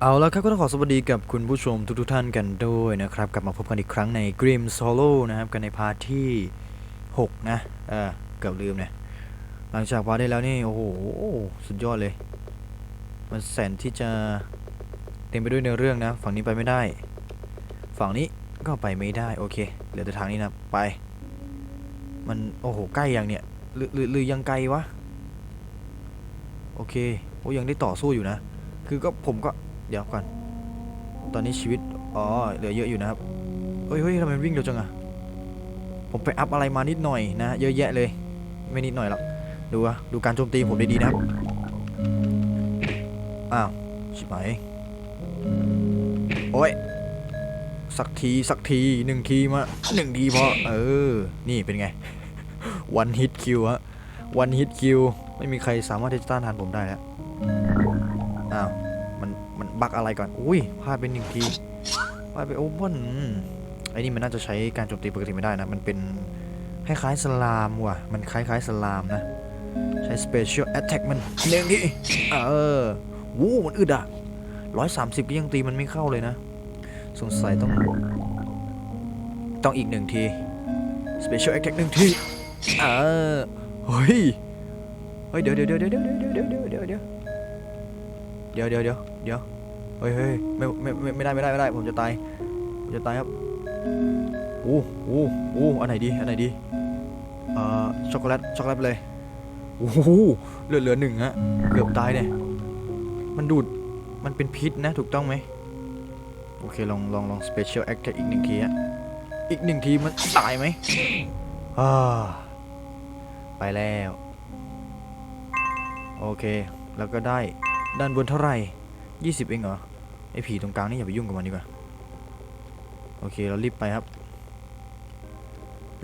เอาละครับก็ต้องขอสวัสดีกับคุณผู้ชมทุกๆท่านกันด้วยนะครับ กลับมาพบกันอีกครั้งใน Grim Solo นะครับ กันในพาร์ทที่ 6 นะเออเกือบลืมเนี่ยหลังจากพาร์ทได้แล้วนี่ โอ้โห สุดยอดเลย มันแสนที่จะเต็มไปด้วยเนื้อเรื่องนะ ฝั่งนี้ไปไม่ได้ ฝั่งนี้ก็ไปไม่ได้ โอเค เหลือแต่ทางนี้นะ ไป มัน โอ้โห ใกล้ยังเนี่ยหรือหรือหรือยังไกลวะ โอเค โอ้ยังได้ต่อสู้อยู่นะ คือก็ผมก็ เดี๋ยวก่อน ตอนนี้ชีวิต อ๋อ เหลือเยอะอยู่นะครับ เฮ้ยเฮ้ยทำไมวิ่งเร็วจังอะผมไปอัพอะไรมานิดหน่อยนะ เยอะแยะเลย ไม่นิดหน่อยหรอก ดูอะดูการโจมตีผมดีๆนะครับ อ้าว ชิบหายโอ้ย สักทีสักทีหนึ่งทีมาหนึ่งทีพอ เออ นี่เป็นไง one hit kill ฮะ one hit kill ไม่มีใครสามารถที่จะต้านทานผมได้แล้ว อ้าว บักอะไรก่อน อุ้ยพลาดไปหนึ่งทีพลาดไปโอ้บอนไอ้นี่มันน่าจะใช้การโจมตีปกติไม่ได้นะ มันเป็นคล้ายๆสลามว่ะ มันคล้ายๆสลามนะ ใช้ special attack มันหนึ่งทีเออวู้มันอึดอะร้อยสามสิบก็ยังตีมันไม่เข้าเลยนะ สงสัยต้อง ต้องอีกหนึ่งที special attack หนึ่งทีเออเฮ้ยเฮ้ยเดี๋ยวเดี๋ยวเดี๋ยวเดี๋ยวเดี๋ยวเดี๋ยวเดี๋ยวเดี๋ยวเดี๋ยวเดี๋ยวเดี๋ยว ฮ้ยเฮ้ยไม่ไม่ไม่ไม่ได้ไม่ได้ไม่ได้ ผมจะตาย ผมจะตายครับโอ้โอ้โอ้อันไหนดี อันไหนดี เอ่อ ช็อกโกแลต ช็อกโกแลตไปเลยโอ้โหเหลือเหลือหนึ่งฮะ เกือบตายเนี่ย มันดูด มันเป็นพิษนะ ถูกต้องไหม โอเค ลอง ลอง ลอง special attack อีกหนึ่งทีฮะ อีกหนึ่งทีมันตายไหมอ่า ไปแล้ว โอเค แล้วก็ได้ด้านบนเท่าไหร่ 20 เองเหรอ ไอ้ผีตรงกลางนี่อย่าไปยุ่งกับมันดีกว่า โอเคเรารีบไปครับ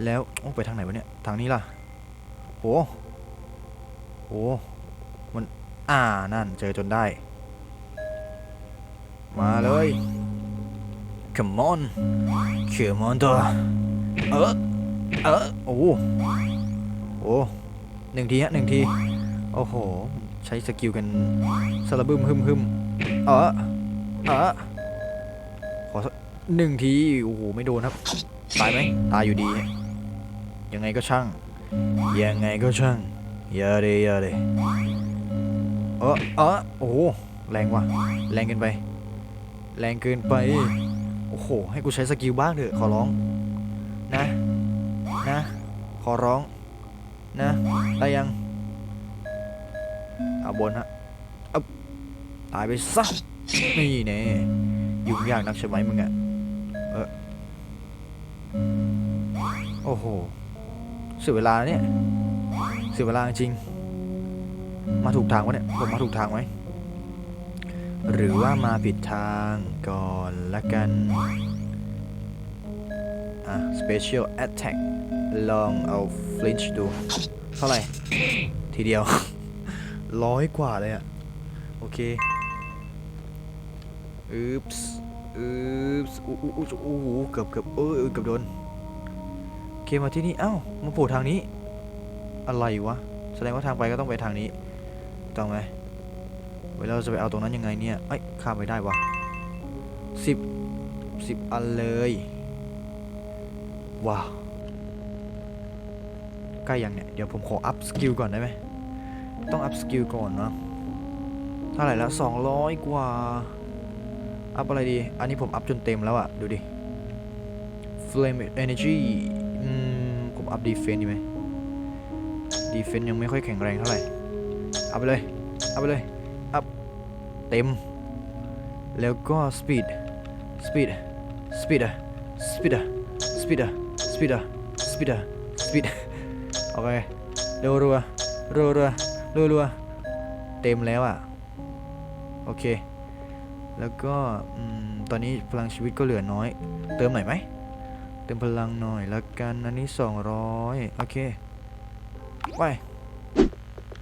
แล้วโอ้ไปทางไหนวะเนี่ย ทางนี้ล่ะ โห โห มัน อ่า นั่น เจอจนได้ มาเลย come on come on ตัวเออ เออ โอ้โหโอ้หนึ่งทีฮะหนึ่งที โอ้โห ใช้สกิลกันสลับบึมฮึมฮึมเออ เออขอสักหนึ่งทีโอ้โหไม่โดนครับ ตายไหมตายอยู่ดี ยังไงก็ช่าง ยังไงก็ช่างอย่าเลยอย่าเลยเออเออโอ้โหแรงว่ะ แรงเกินไป แรงเกินไป โอ้โห ให้กูใช้สกิลบ้างเถอะ ขอร้อง นะ นะ ขอร้อง นะ ได้ยัง เอาบนฮะเอาตายไปซะ นี่แน่ยุ่งยากนักใช่ไหมมึงอะเออโอ้โหเสียเวลาเนี่ยเสียเวลาจริง มาถูกทางวะเนี่ยผมมาถูกทางไหมหรือว่ามาผิดทางก่อนละกันอะ special attack ลองเอา flinch ดู เท่าไหร่ ทีเดียว ร้อยกว่าเลยอะโอเค อึ๊บส์อึ๊บส์อู้อู้อู้อู้หูเกือบเกือบเออเกือบโดนเคมาที่นี่เอ้ามาโผล่ทางนี้ อะไรวะแสดงว่าทางไปก็ต้องไปทางนี้ต้องไหมเวลาเราจะไปเอาตรงนั้นยังไงเนี่ยเอ้ยข้ามไปได้วะสิบสิบอันเลยว้าวใกล้ยังเนี่ยเดี๋ยวผมขออัพสกิลก่อนได้ไหมต้องอัพสกิลก่อนเนาะเท่าไหร่แล้ว200 กว่า อัพอะไรดี อันนี้ผมอัพจนเต็มแล้วอะดูดิ Flame Energy อืมผมอัพ Defense ดีไหม Defense ยังไม่ค่อยแข็งแรงเท่าไหร่ อัพไปเลย อัพไปเลย อัพ เต็ม แล้วก็ Speed Speed Speed Speed Speed Speed Speed Speed เโอเคเร็วรัวรัวรัวรัวรัวเต็มแล้วอะโอเค แล้วก็อตอนนี้พลังชีวิตก็เหลือน้อย เติมหน่อยไหม เติมพลังหน่อยแล้วกันอันนี้ 200 โอเคไป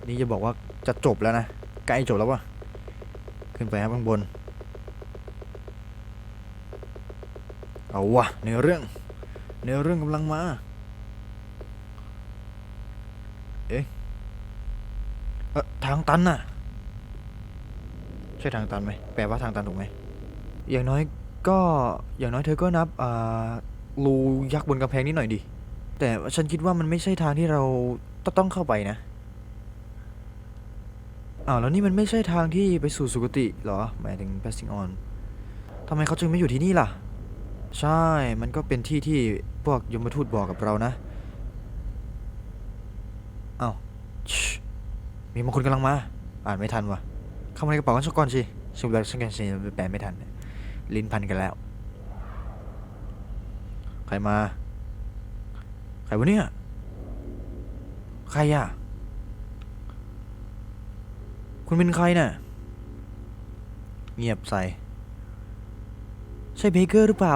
นี่จะบอกว่าจะจบแล้วนะ ใกล้จบแล้ววะขึ้นไปครับข้างบน เอาวะเนื้อเรื่องเนื้อเรื่องกำลังมา เอ๊ะเอทางตันน่ะ ใช่ทางตันไหมแปลว่าทางตันถูกไหมอย่างน้อยก็อย่างน้อยเธอก็นับอ่ารูยักษ์บนกำแพงนิดหน่อยดิแต่ฉันคิดว่ามันไม่ใช่ทางที่เราต้องต้องเข้าไปนะอ้าวแล้วนี่มันไม่ใช่ทางที่ไปสู่สุคติเหรอหมายถึง passing on ทำไมเขาจึงไม่อยู่ที่นี่ล่ะ ใช่ มันก็เป็นที่ที่พวกยมทูตบอกกับเรานะอ้าวมีบางคนกำลังมา อ่านไม่ทันวะ เข้ามาในกระเป๋ากันสักก่อนสิสุดแล้วฉันกันสิแปลไม่ทัน ลิ้นพันกันแล้ว ใครมา ใครวะเนี่ย ใครอะ คุณเป็นใครน่ะ เงียบใส่ ใช่เบเกอร์หรือเปล่า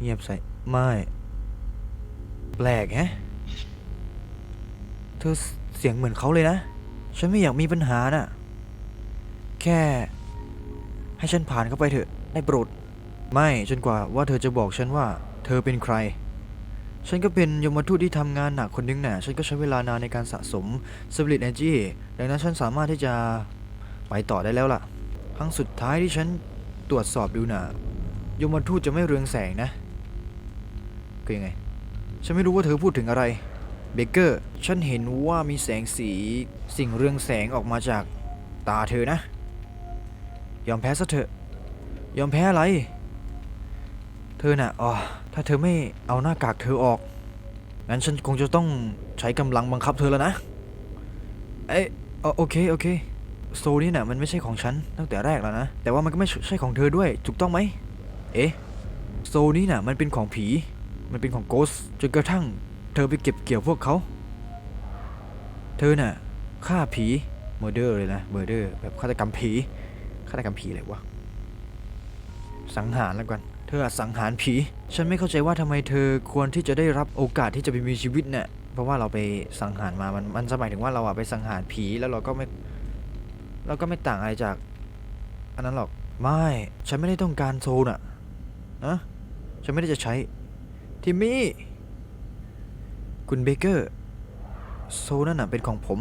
เงียบใส่ ไม่ แปลกแฮะ เธอเสียงเหมือนเขาเลยนะ ฉันไม่อยากมีปัญหาน่ะ แค่ ให้ฉันผ่านเข้าไปเถอะได้โปรด ไม่จนกว่าว่าเธอจะบอกฉันว่า เธอเป็นใคร ฉันก็เป็นยมทูตที่ทำงานหนักคนนึงน่ะฉันก็ใช้เวลานานในการสะสม Spirit Energy ดังนั้นฉันสามารถที่จะไปต่อได้แล้วล่ะ ครั้งสุดท้ายที่ฉันตรวจสอบดูน่ะยมทูตจะไม่เรืองแสงนะคือยังไง ฉันไม่รู้ว่าเธอพูดถึงอะไรเบเกอร์ ฉันเห็นว่ามีแสงสีสิ่งเรืองแสงออกมาจากตาเธอนะ ยอมแพ้ซะเถอะ ยอมแพ้อะไร เธอน่ะอ๋อถ้าเธอไม่เอาหน้ากากเธอออก งั้นฉันคงจะต้องใช้กำลังบังคับเธอแล้วนะ เอ้ยเอ่อโอเค โอเค โซนี่น่ะมันไม่ใช่ของฉันตั้งแต่แรกแล้วนะ แต่ว่ามันก็ไม่ใช่ของเธอด้วย ถูกต้องไหม เอ๊ะ โซนี่น่ะมันเป็นของผี มันเป็นของโกสจนกระทั่ง เธอไปเก็บเกี่ยวพวกเขา เธอน่ะฆ่าผีเมอร์เดอร์เลยนะเมอร์เดอร์แบบฆาตกรรมผี ฆาตกรรมผีเลยวะ สังหารแล้วกัน เธออะสังหารผี ฉันไม่เข้าใจว่าทำไมเธอควรที่จะได้รับโอกาสที่จะไปมีชีวิตเนี่ยเพราะว่าเราไปสังหารมา มันมันหมายถึงว่าเราอะไปสังหารผีแล้วเราก็ไม่ เราก็ไม่ต่างอะไรจาก อันนั้นหรอก ไม่ ฉันไม่ได้ต้องการโซนอะนะ ฉันไม่ได้จะใช้ ทิมมี่ คุณเบเกอร์ โซนั่นน่ะเป็นของผม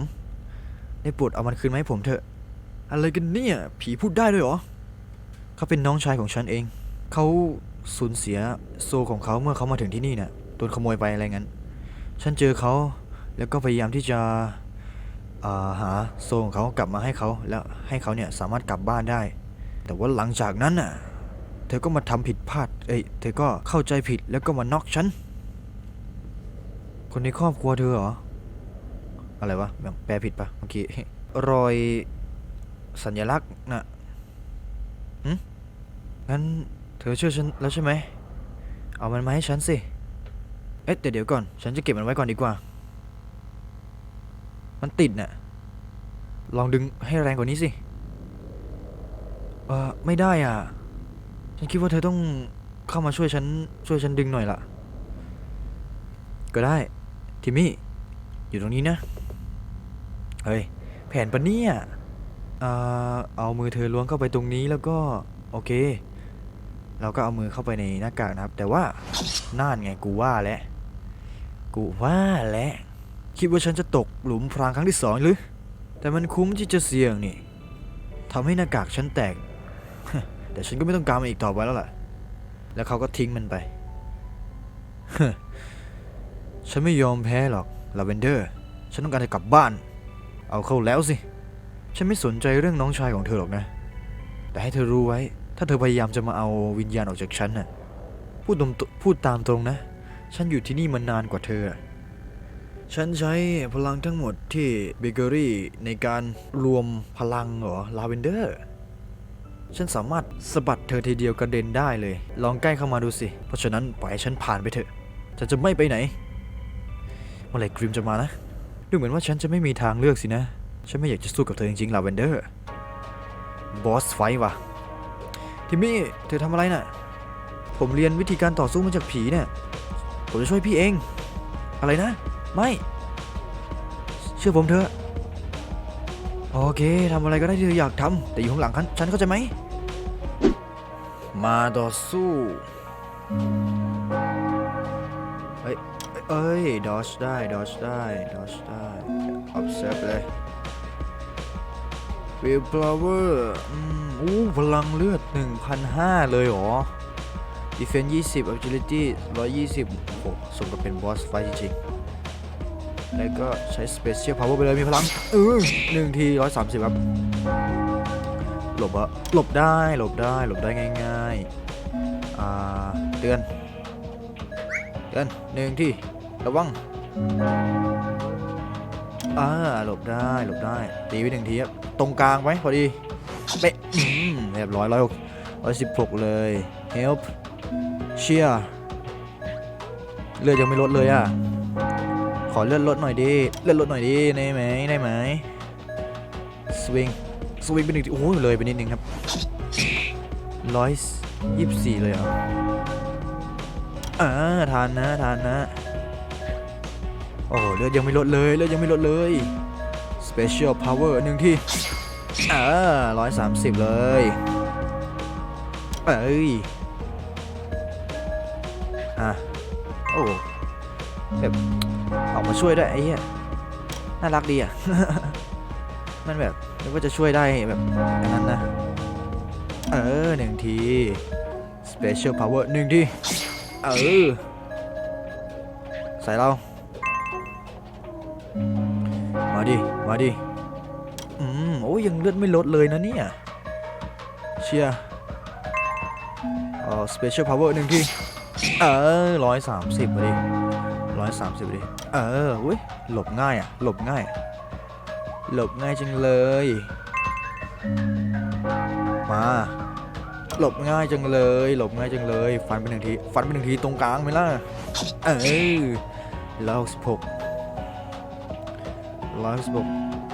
ได้โปรดเอามันคืนมาให้ผมเถอะ อะไรกันเนี่ย ผีพูดได้ด้วยเหรอ เขาเป็นน้องชายของฉันเอง เขาสูญเสียโซของเขาเมื่อเขามาถึงที่นี่เนี่ยโดนขโมยไปอะไรงั้น ฉันเจอเขาแล้วก็พยายามที่จะาหาโซของเขากลับมาให้เขาแล้วให้เขาเนี่ยสามารถกลับบ้านได้ แต่ว่าหลังจากนั้นน่ะ เธอก็มาทำผิดพลาด เอ้ย เธอก็เข้าใจผิดแล้วก็มาน็อกฉัน คนในครอบครัวเธอเหรอ อะไรวะแบบแปลผิดปะเมื่อกี้ รอย สัญลักษณ์น่ะหึงั้นเธอเชื่อฉันแล้วใช่ไหม เอามันมาให้ฉันสิ เอ๊ะแต่เดี๋ยวก่อน ฉันจะเก็บมันไว้ก่อนดีกว่า มันติดน่ะ ลองดึงให้แรงกว่านี้สิ เออไม่ได้อะ ฉันคิดว่าเธอต้องเข้ามาช่วยฉัน ช่วยฉันดึงหน่อยล่ะ ก็ได้ ทิมมี่ อยู่ตรงนี้นะ เฮ้ย แผนปะเนี่ย อ่อเอามือเธอล้วงเข้าไปตรงนี้แล้วก็โอเค เราก็เอามือเข้าไปในหน้ากากนะครับ แต่ว่าน่านไงกูว่าแล้วกูว่าแล้วคิดว่าฉันจะตกหลุมพรางครั้งที่สองหรือ แต่มันคุ้มที่จะเสี่ยงนี่ทำให้หน้ากากฉันแตก แต่ฉันก็ไม่ต้องการมันอีกต่อไปแล้วล่ะ แล้วเขาก็ทิ้งมันไป ฉันไม่ยอมแพ้หรอกลาเวนเดอร์ ฉันต้องการจะกลับบ้าน เอาเข้าแล้วสิ ฉันไม่สนใจเรื่องน้องชายของเธอหรอกนะ แต่ให้เธอรู้ไว้ ถ้าเธอพยายามจะมาเอาวิญญาณออกจากฉันน่ะพูดตรงพูดตามตรงนะ ฉันอยู่ที่นี่มานานกว่าเธอ ฉันใช้พลังทั้งหมดที่เบเกอรี่ในการรวมพลังเหรอลาเวนเดอร์ฉันสามารถสะบัดเธอทีเดียวกระเด็นได้เลย ลองใกล้เข้ามาดูสิ เพราะฉะนั้นปล่อยให้ฉันผ่านไปเถอะฉันจะไม่ไปไหน เมื่อไหร่กริมจะมานะ ดูเหมือนว่าฉันจะไม่มีทางเลือกสินะ ฉันไม่อยากจะสู้กับเธอจริงๆลาเวนเดอร์บอสไฟว่ะทิมมี่เธอทำอะไรน่ะ ผมเรียนวิธีการต่อสู้มาจากผีเนี่ย ผมจะช่วยพี่เอง อะไรนะ ไม่ เชื่อผมเถอะโอเคทำอะไรก็ได้ที่เธออยากทำแต่อยู่ข้างหลังฉันฉันเข้าใจไหม มาต่อสู้เอ้ย เอ้ย ดอชได้ ดอชได้ ดอชได้ observe เลยิลพลาวเวอร์อืมอู้พลังเลือด 1,500 เลยหรอ Defense 20 Agility 120โอ้โหสมกับเป็นบอสไฟจริงๆแล้วก็ใช้ Special Power ไปเลยมีพลังเออหนึ่งที 130 ครับ หลบอะหลบได้หลบได้หลบได้ง่ายๆ อ่า เตือน เตือนหนึ่งที่ ระวัง อ่าหลบได้หลบได้ตีไปหนึ่งทีครับตรงกลางไหมพอดีเป๊ะเรียบร้อยร้อยร้อยสิบหกเลย help เชียเลือดยังไม่ลดเลยอะขอเลือดลดหน่อยดิเลือดลดหน่อยดิได้ไหมได้ไหมสวิงสวิงไปหนึ่งทีโอ้โหเลยไปนิดนึงครับร้อยยี่สิบสี่เลยเหรออ่าทานนะทานนะ โอ้เลือดยังไม่ลดเลยเลือดยังไม่ลดเลย Special Power หนึ่งที่เออร้อยสามสิบเลยเอ้ยอะโอ้แบบออกมาช่วยได้วยไอ้เหี้ยน่ารักดีอะมันแบบนึกว่าจะช่วยได้แบบอย่างนั้นนะ เออหนึ่งที Special Power หนึ่งทีเออใส่เรา มาดิ มาดิ อืม โอ้ยยังเลือดไม่ลดเลยนะเนี่ย เชียร์เอ่อ special power หนึ่งทีเออร้อยสามสิบมาดิร้อยสามสิบดิ เอออุ้ย หลบง่ายอะ หลบง่าย หลบง่ายจังเลย มา หลบง่ายจังเลย หลบง่ายจังเลย ฟันไปหนึ่งที ฟันไปหนึ่งทีตรงกลางไหมล่ะ เออแล้วสิบหก ร้อยสิบหก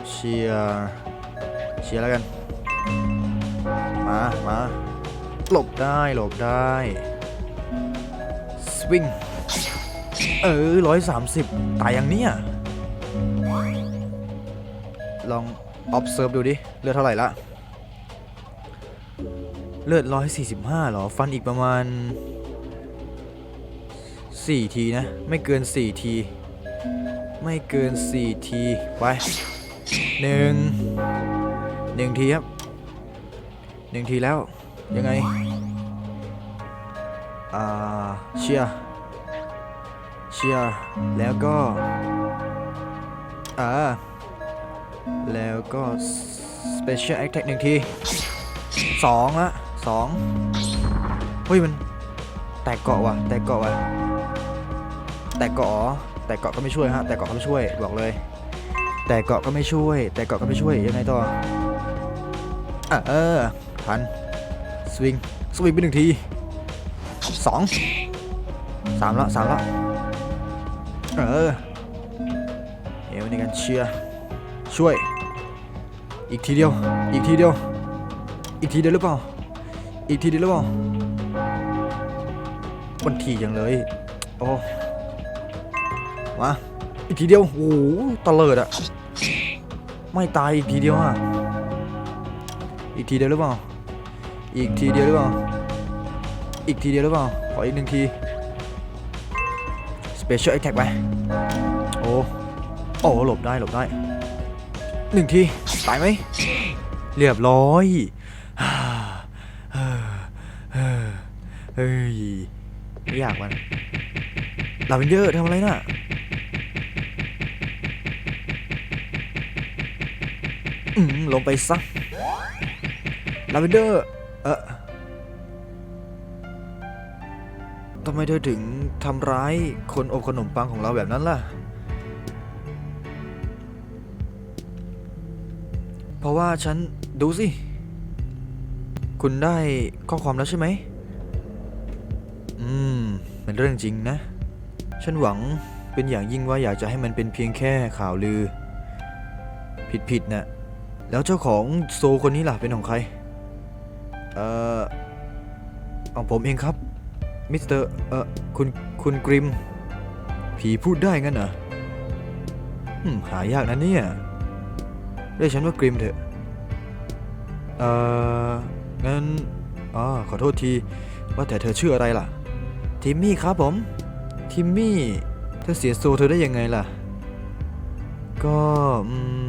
เชียร์เชียร์แล้วกัน มามาหลบได้หลบได้สวิงเออร้อยสามสิบตายอย่างเนี้ยลอง observe ดูดิ เลือดเท่าไหร่ละ เลือดร้อยสี่สิบห้าหรอ ฟันอีกประมาณสี่ทีนะ ไม่เกินสี่ที ไม่เกิน 4 ที ไปหนึ่งหนึ่งทีครับหนึ่งทีแล้ว ยังไง อ่า เชียร์เชียร์แล้วก็ อ่า แล้วก็ special attack หนึ่งทีสองละสองเฮ้ย มัน แตกเกาะว่ะ แตกเกาะว่ะ แตกเกาะเหรอ แต่เกาะก็ไม่ช่วยฮะแต่เกาะก็ไม่ช่วยบอกเลย แต่เกาะก็ไม่ช่วย แต่เกาะก็ไม่ช่วยยังไงต่ออะเออทันสวิงสวิงไปหนึ่งทีสองสามล้วสามล้วเออเอวในการเชียร์ช่วย อีกทีเดียว อีกทีเดียว อีกทีเดียวหรือเปล่า อีกทีเดียวหรือเปล่าคนทีอย่างเลย โอ้ มาอีกทีเดียวโอ้โหตะเลิดอะไม่ตายอีกทีเดียวอะอีกทีเดียวหรือเปล่า อีกทีเดียวหรือเปล่า อีกทีเดียวหรือเปล่า ขออีกหนึ่งที special attack ไปโอ้โอ้หลบได้หลบได้หนึ่งทีตายไหมเรียบร้อยเฮ้ยไม่อยากมันลาเวนเดอร์ทำอะไรน่ะ ลงไปซะลาเวนเดอร์ เออทำไมเธอถึงทำร้ายคนอบขนมปังของเราแบบนั้นล่ะ เพราะว่าฉันดูสิ คุณได้ข้อความแล้วใช่ไหม อืม เป็นเรื่องจริงนะ ฉันหวังเป็นอย่างยิ่งว่าอยากจะให้มันเป็นเพียงแค่ข่าวลือ ผิดๆนะ แล้วเจ้าของโซคนนี้ล่ะเป็นของใคร เอ่อ ของผมเองครับ มิสเตอร์ เอ่อ คุณ คุณกริม ผีพูดได้งั้นเหรอหายากนะเนี่ย เรียกฉันว่ากริมเถอะ เอ่อ งั้น อ๋อ ขอโทษที ว่าแต่เธอชื่ออะไรล่ะ ทิมมี่ครับผม ทิมมี่ เธอเสียโซเธอได้ยังไงล่ะ ก็ อืม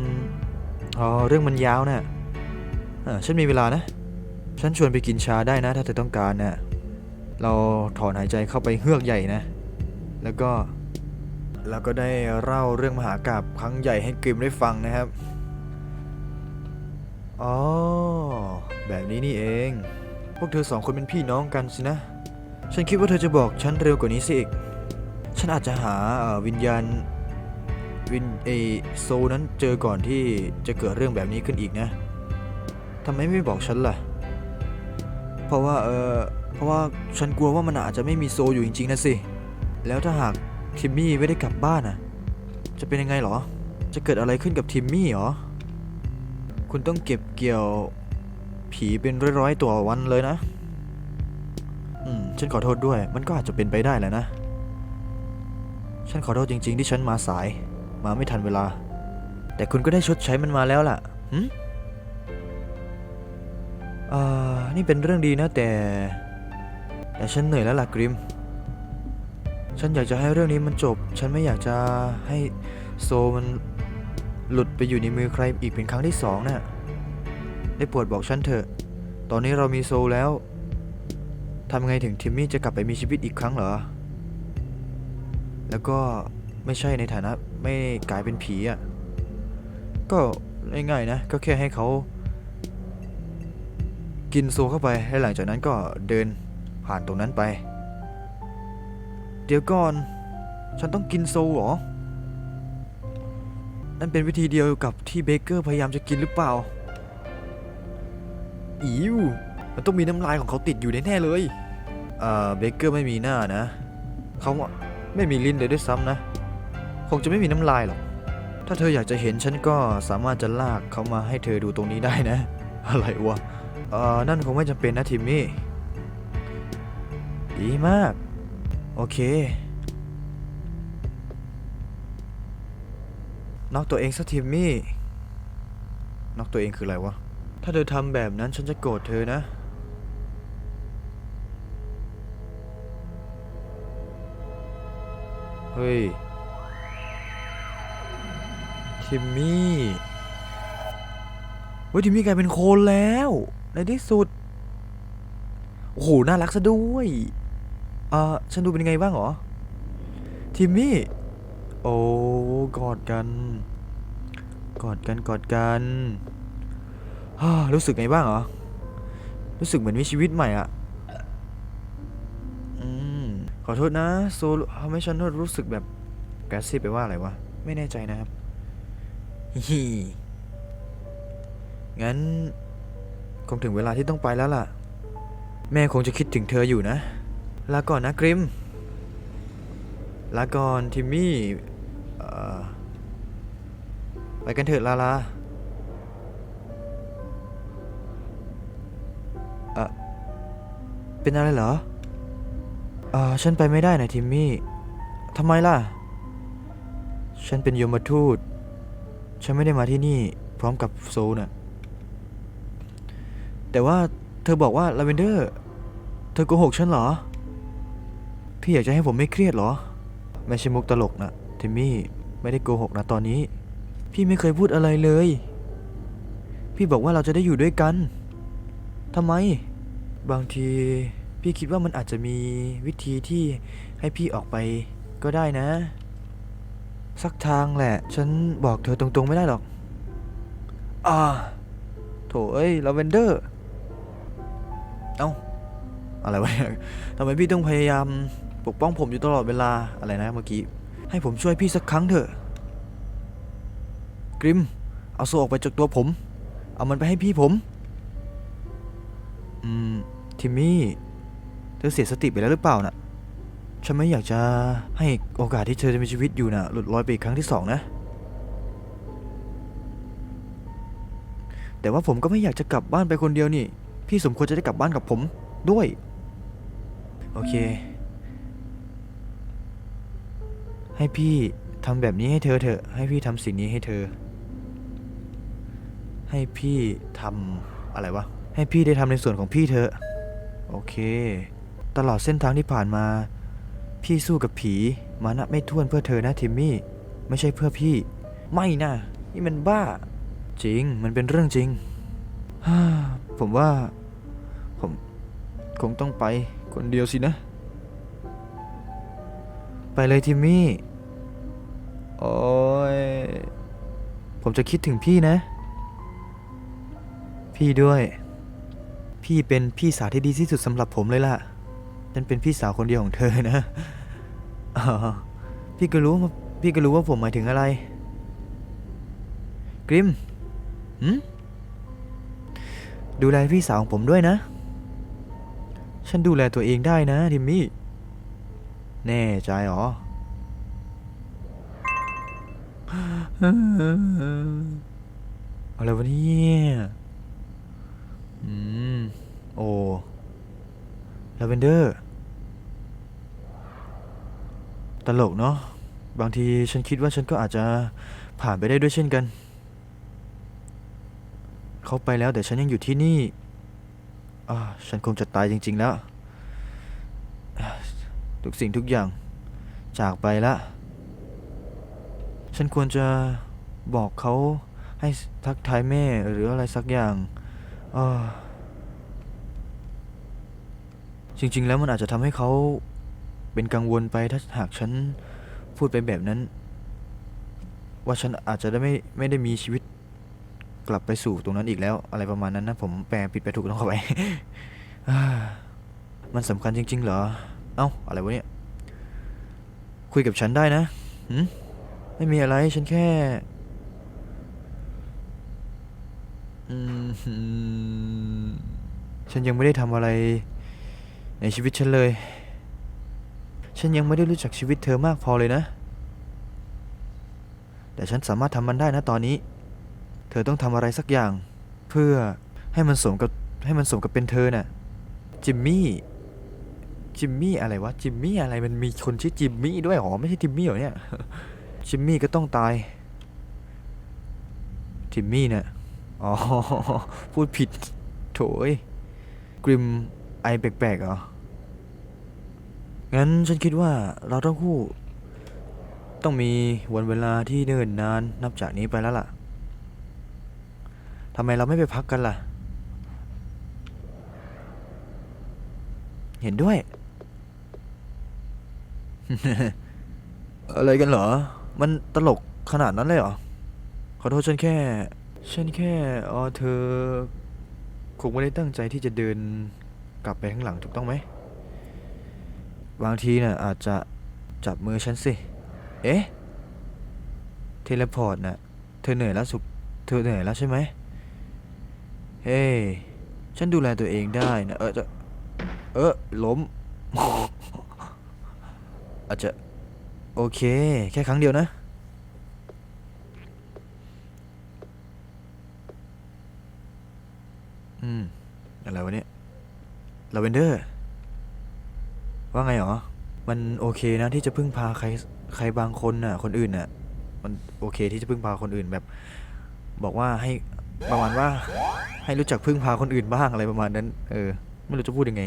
อ๋อเรื่องมันยาวนะ่ะอ่าฉันมีเวลานะ ฉันชวนไปกินชาได้นะ ถ้าเธอต้องการนะเราถอนหายใจเข้าไปเฮือกใหญ่นะ แล้วก็แล้วก็ได้เล่าเรื่องมหากาบครั้งใหญ่ให้กริมได้ฟังนะครับ อ๋อ แบบนี้นี่เอง พวกเธอสองคนเป็นพี่น้องกันสินะ ฉันคิดว่าเธอจะบอกฉันเร็วกว่านี้สิอีก ฉันอาจจะหาวิญญาณ วินเอโซนั้นเจอก่อนที่จะเกิดเรื่องแบบนี้ขึ้นอีกนะทำไมไม่บอกฉันล่ะ เพราะว่าเออเพราะว่าฉันกลัวว่ามันอาจจะไม่มีโซอยู่จริงๆนะสิ แล้วถ้าหากทิมมี่ไม่ได้กลับบ้านอะ จะเป็นยังไงเหรอ จะเกิดอะไรขึ้นกับทิมมี่เหรอ คุณต้องเก็บเกี่ยวผีเป็นร้อยๆตัววันเลยนะ อืม ฉันขอโทษด้วย มันก็อาจจะเป็นไปได้แหละนะ ฉันขอโทษจริง ๆ ที่ฉันมาสาย มาไม่ทันเวลา แต่คุณก็ได้ชดใช้มันมาแล้วล่ะหืมอ่า นี่เป็นเรื่องดีนะแต่ แต่ฉันเหนื่อยแล้วล่ะกริม ฉันอยากจะให้เรื่องนี้มันจบ ฉันไม่อยากจะให้โซมันหลุดไปอยู่ในมือใครอีกเป็นครั้งที่สองน่ะ ได้ปรดบอกฉันเถอะ ตอนนี้เรามีโซแล้วทำไงถึงทิมมี่จะกลับไปมีชีวิตอีกครั้งเหรอ แล้วก็ไม่ใช่ในฐานะ ไม่กลายเป็นผีอะ ก็ง่ายๆนะ ก็แค่ให้เขากินโซเข้าไปแล้วหลังจากนั้นก็เดินผ่านตรงนั้นไป เดี๋ยวก่อน ฉันต้องกินโซหรอ นั่นเป็นวิธีเดียวกับที่เบเกอร์พยายามจะกินหรือเปล่า อิวมันต้องมีน้ำลายของเขาติดอยู่แน่ๆเลย เอ่อ เบเกอร์ไม่มีหน้านะ เขาไม่มีลิ้นเลยด้วยซ้ำนะ คงจะไม่มีน้ำลายหรอก ถ้าเธออยากจะเห็นฉันก็สามารถจะลากเขามาให้เธอดูตรงนี้ได้นะ อะไรวะเอ่อนั่นคงไม่จำเป็นนะทิมมี่ ดีมาก โอเค นอกตัวเองซะทิมมี่ นอกตัวเองคืออะไรวะ ถ้าเธอทำแบบนั้นฉันจะโกรธเธอนะเฮ้ย ทิมมี่เฮ้ยทิมมี่กลายเป็นโคลนแล้วในที่สุด โอ้โห น่ารักซะด้วย เอ่อฉันดูเป็นไงบ้างเหรอ ทิมมี่ โอ้ กอดกัน กอดกัน กอดกันฮ่ารู้สึกไงบ้างเหรอ รู้สึกเหมือนมีชีวิตใหม่อะอืม ขอโทษนะ โซทำให้ฉันรู้สึกแบบกระซิบไปว่าอะไรวะ ไม่แน่ใจนะครับ ฮิงั้น คงถึงเวลาที่ต้องไปแล้วล่ะ แม่คงจะคิดถึงเธออยู่นะ ลาก่อนนะกริม ลาก่อนทิมมี่ไปกันเถอะลาลาเออเป็นอะไรเหรออ่อฉันไปไม่ได้นะทิมมี่ทำไมล่ะ ฉันเป็นยมทูต ฉันไม่ได้มาที่นี่พร้อมกับโซลน่ะ แต่ว่าเธอบอกว่าลาเวนเดอร์ เธอโกหกฉันเหรอ พี่อยากจะให้ผมไม่เครียดเหรอ ไม่ใช่มุกตลกนะทิมมี่ไม่ได้โกหกนะตอนนี้ พี่ไม่เคยพูดอะไรเลย พี่บอกว่าเราจะได้อยู่ด้วยกันทำไม บางทีพี่คิดว่ามันอาจจะมีวิธีที่ให้พี่ออกไปก็ได้นะ สักทางแหละ ฉันบอกเธอตรงๆไม่ได้หรอก อ่า โถเอ้ยลาเวนเดอร์ เอ้า อะไรวะเนี่ยทำไมพี่ต้องพยายามปกป้องผมอยู่ตลอดเวลา อะไรนะเมื่อกี้ ให้ผมช่วยพี่สักครั้งเถอะ กริม เอาโซ่ออกไปจากตัวผม เอามันไปให้พี่ผม อืม ทิมมี่ เธอเสียสติไปแล้วหรือเปล่าน่ะ ฉันไม่อยากจะให้โอกาสที่เธอจะมีชีวิตอยู่น่ะหลุดลอยไปอีกครั้งที่สองนะ แต่ว่าผมก็ไม่อยากจะกลับบ้านไปคนเดียวนี่ พี่สมควรจะได้กลับบ้านกับผมด้วย โอเค ให้พี่ทำแบบนี้ให้เธอเถอะ ให้พี่ทำสิ่งนี้ให้เธอ ให้พี่ทำอะไรวะ ให้พี่ได้ทำในส่วนของพี่เถอะโอเค ตลอดเส้นทางที่ผ่านมา พี่สู้กับผีมานะไม่ท้วนเพื่อเธอนะทิมมี่ ไม่ใช่เพื่อพี่ ไม่นะนี่มันบ้า จริงมันเป็นเรื่องจริงฮ่าผมว่า ผมคงต้องไปคนเดียวสินะ ไปเลยทิมมี่ โอ้ยผมจะคิดถึงพี่นะ พี่ด้วย พี่เป็นพี่สาวที่ดีที่สุดสำหรับผมเลยล่ะ ฉันเป็นพี่สาวคนเดียวของเธอนะอ๋อพี่ก็รู้ว่าพี่ก็รู้ว่าผมหมายถึงอะไร กริมหืมดูแลพี่สาวของผมด้วยนะ ฉันดูแลตัวเองได้นะทิมมี่ แน่ใจเหรอ อะไรวะเนี่ยอืม โอ้ลาเวนเดอร์ ตลกเนาะ บางทีฉันคิดว่าฉันก็อาจจะผ่านไปได้ด้วยเช่นกัน เขาไปแล้วแต่ฉันยังอยู่ที่นี่อ่าฉันคงจะตายจริง ๆ แล้ว ทุกสิ่งทุกอย่าง จากไปละ ฉันควรจะบอกเขาให้ทักทายแม่หรืออะไรสักอย่างอ่าจริง ๆ แล้วมันอาจจะทำให้เขา เป็นกังวลไปถ้าหากฉันพูดไปแบบนั้น ว่าฉันอาจจะได้ไม่ไม่ได้มีชีวิตกลับไปสู่ตรงนั้นอีกแล้ว อะไรประมาณนั้นนะ ผมแปลผิดไปถูกต้องเข้าไป มันสำคัญจริง ๆ เหรอ เอ้า อะไรวะเนี่ย คุยกับฉันได้นะหืมไม่มีอะไรฉันแค่ฉันยังไม่ได้ทำอะไรในชีวิตฉันเลย ฉันยังไม่ได้รู้จักชีวิตเธอมากพอเลยนะ แต่ฉันสามารถทำมันได้นะตอนนี้ เธอต้องทำอะไรสักอย่าง เพื่อให้มันสมกับให้มันสมกับเป็นเธอน่ะ จิมมี่ จิมมี่อะไรวะ จิมมี่อะไร มันมีคนชื่อจิมมี่ด้วยเหรอ ไม่ใช่จิมมี่เหรอเนี่ย จิมมี่ก็ต้องตาย จิมมี่เนี่ยอ๋อ พูดผิด โถยกริมไอแปลกๆเหรอ งั้นฉันคิดว่าเราทั้งคู่ ต้องมีวันเวลาที่เนิ่นนานนับจากนี้ไปแล้วล่ะทำไมเราไม่ไปพักกันล่ะ เห็นด้วย อะไรกันเหรอ มันตลกขนาดนั้นเลยเหรอ ขอโทษฉันแค่ ฉันแค่อ๋อเธอคงไม่ได้ตั้งใจที่จะเดินกลับไปข้างหลังถูกต้องไหม บางทีน่ะอาจจะจับมือฉันสิ เอ๊ะ เทเลพอร์ตน่ะ เธอเหนื่อยแล้วสุขเธอเหนื่อยแล้วใช่ไหม เฮ้ฉันดูแลตัวเองได้นะ เออจะ เออล้ม อาจจะ โอเค แค่ครั้งเดียวนะอืม อะไรวะเนี่ยลาเวนเดอร์ ว่าไงหรอ มันโอเคนะที่จะพึ่งพาใครใครบางคนน่ะ คนอื่นน่ะ มันโอเคที่จะพึ่งพาคนอื่นแบบ บอกว่าให้ประมาณว่า ให้รู้จักพึ่งพาคนอื่นบ้างอะไรประมาณนั้น เออ ไม่รู้จะพูดยังไง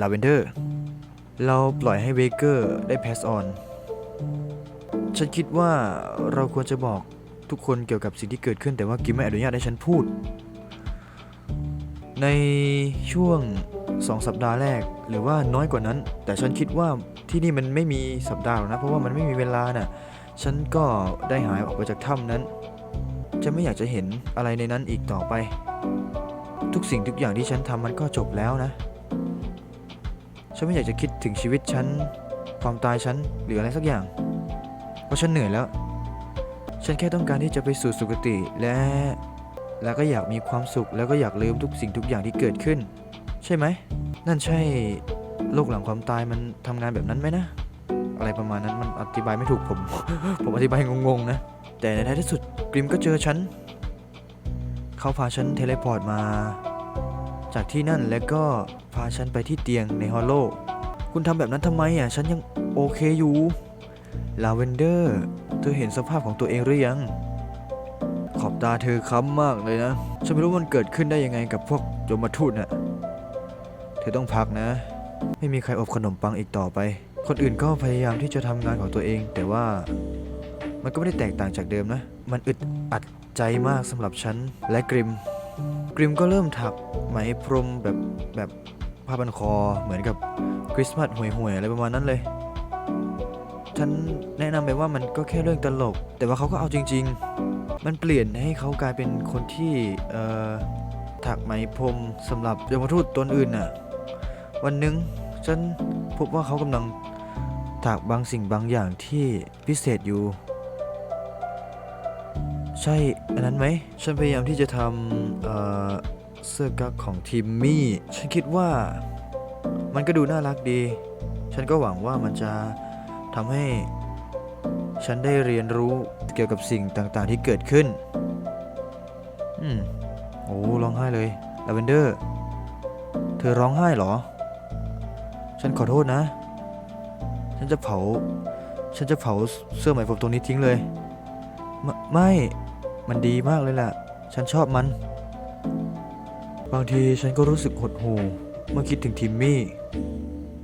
ลาเวนเดอร์ เราปล่อยให้เวเกอร์ได้ pass on ฉันคิดว่าเราควรจะบอกทุกคนเกี่ยวกับสิ่งที่เกิดขึ้นแต่ว่ากิมไม่อนุญาตให้ฉันพูด ในช่วงสองสัปดาห์แรก หรือว่าน้อยกว่านั้น แต่ฉันคิดว่าที่นี่มันไม่มีสัปดาห์หรอกนะ เพราะว่ามันไม่มีเวลาน่ะ ฉันก็ได้หายออกไปจากถ้ำนั้น จะไม่อยากจะเห็นอะไรในนั้นอีกต่อไป ทุกสิ่งทุกอย่างที่ฉันทำมันก็จบแล้วนะ ฉันไม่อยากจะคิดถึงชีวิตฉัน ความตายฉัน หรืออะไรสักอย่าง เพราะฉันเหนื่อยแล้ว ฉันแค่ต้องการที่จะไปสู่สุคติและ แล้วก็อยากมีความสุขแล้วก็อยากลืมทุกสิ่งทุกอย่างที่เกิดขึ้น ใช่ไหม นั่นใช่โลกหลังความตายมันทำงานแบบนั้นไหมนะ อะไรประมาณนั้นมันอธิบายไม่ถูกผม ผมอธิบายงงๆนะ แต่ในท้ายที่สุดกริมก็เจอฉัน เขาพาฉันเทเลพอร์ตมา จากที่นั่นแล้วก็พาฉันไปที่เตียงในฮอลโล คุณทำแบบนั้นทำไมอะ ฉันยังโอเคอยู่ ลาเวนเดอร์ เธอเห็นสภาพของตัวเองหรือยัง ตาเธอค้ำมากเลยนะ ฉันไม่รู้มันเกิดขึ้นได้ยังไงกับพวกโจมทูตน่ะ เธอต้องพักนะ ไม่มีใครอบขนมปังอีกต่อไป คนอื่นก็พยายามที่จะทำงานของตัวเอง แต่ว่ามันก็ไม่ได้แตกต่างจากเดิมนะ มันอึดอัดใจมากสำหรับฉันและกริม กริมก็เริ่มถักไหมพรมแบบแบบผ้าพันคอเหมือนกับคริสต์มาสห่วยๆอะไรประมาณนั้นเลย ฉันแนะนำไปว่ามันก็แค่เรื่องตลก แต่ว่าเขาก็เอาจริง ๆ มันเปลี่ยนให้เขากลายเป็นคนที่เอ่อถักไหมพรมสำหรับยมทูตตนอื่นน่ะ วันหนึ่งฉันพบว่าเขากำลังถักบางสิ่งบางอย่างที่พิเศษอยู่ ใช่อันนั้นไหม ฉันพยายามที่จะทำเอ่อเสื้อกั๊กของทิมมี่ ฉันคิดว่ามันก็ดูน่ารักดี ฉันก็หวังว่ามันจะทำให้ ฉันได้เรียนรู้เกี่ยวกับสิ่งต่างๆ ที่เกิดขึ้น อืม โอ้ร้องไห้เลย ลาเวนเดอร์ เธอร้องไห้เหรอ ฉันขอโทษนะ ฉันจะเผา ฉันจะเผาเสื้อไหมพรมตรงนี้ทิ้งเลย ไม่ไม่ มันดีมากเลยล่ะ ฉันชอบมัน บางทีฉันก็รู้สึกหดหู่เมื่อคิดถึงทิมมี่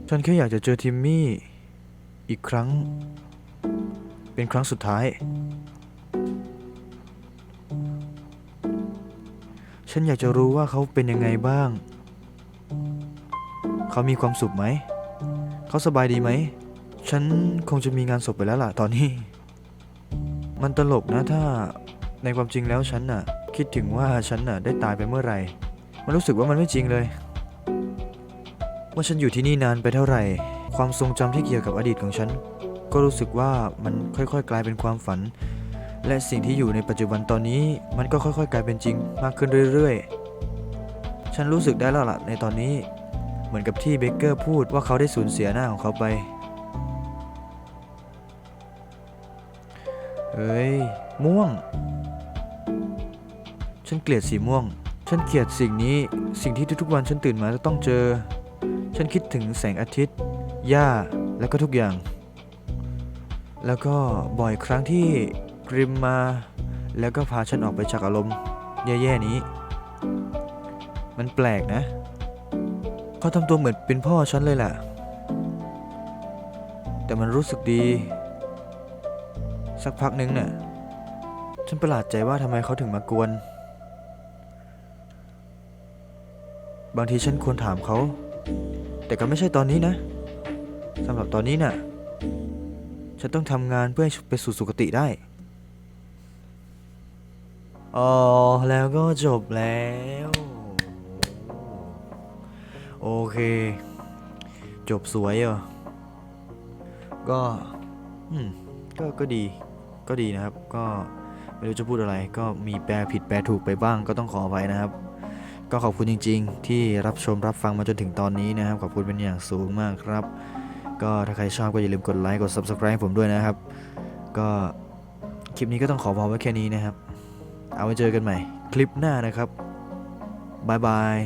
ฉันแค่อยากจะเจอทิมมี่ อีกครั้ง เป็นครั้งสุดท้าย ฉันอยากจะรู้ว่าเขาเป็นยังไงบ้าง เขามีความสุขไหม เขาสบายดีไหม ฉันคงจะมีงานศพไปแล้วล่ะตอนนี้ มันตลกนะถ้าในความจริงแล้วฉันน่ะ คิดถึงว่าฉันน่ะได้ตายไปเมื่อไหร่ มันรู้สึกว่ามันไม่จริงเลย ว่าฉันอยู่ที่นี่นานไปเท่าไหร่ ความทรงจำที่เกี่ยวกับอดีตของฉัน ก็รู้สึกว่ามันค่อยๆ กลายเป็นความฝัน และสิ่งที่อยู่ในปัจจุบันตอนนี้ มันก็ค่อยๆ กลายเป็นจริงมากขึ้นเรื่อยๆ ฉันรู้สึกได้แล้วล่ะในตอนนี้ เหมือนกับที่เบเกอร์พูดว่าเขาได้สูญเสียหน้าของเขาไปเฮ้ย ม่วง ฉันเกลียดสีม่วง ฉันเกลียดสิ่งนี้ สิ่งที่ทุกๆวันฉันตื่นมาจะต้องเจอ ฉันคิดถึงแสงอาทิตย์ หญ้า แล้วก็ทุกอย่าง แล้วก็บ่อยครั้งที่กริมมา แล้วก็พาฉันออกไปจากอารมณ์แย่ๆนี้ มันแปลกนะ เขาทำตัวเหมือนเป็นพ่อฉันเลยแหละ แต่มันรู้สึกดี สักพักนึงเนี่ยฉันประหลาดใจว่าทำไมเขาถึงมากวน บางทีฉันควรถามเขา แต่ก็ไม่ใช่ตอนนี้นะสำหรับตอนนี้น่ะ ฉันต้องทำงานเพื่อให้ไปสู่สุคติได้ อ๋อ แล้วก็จบแล้ว โอเค จบสวยเหรอ ก็อืมก็ก็ดี ก็ดีนะครับ ก็ไม่รู้จะพูดอะไร ก็มีแปลผิดแปลถูกไปบ้าง ก็ต้องขออภัยนะครับ ก็ขอบคุณจริง ๆ ที่รับชมรับฟังมาจนถึงตอนนี้นะครับ ขอบคุณเป็นอย่างสูงมากครับ ก็ถ้าใครชอบก็อย่าลืมกดไลค์กด Subscribe ให้ผมด้วยนะครับ ก็คลิปนี้ก็ต้องขอพอไว้แค่นี้นะครับ เอาไว้เจอกันใหม่ คลิปหน้านะครับบ๊ายบาย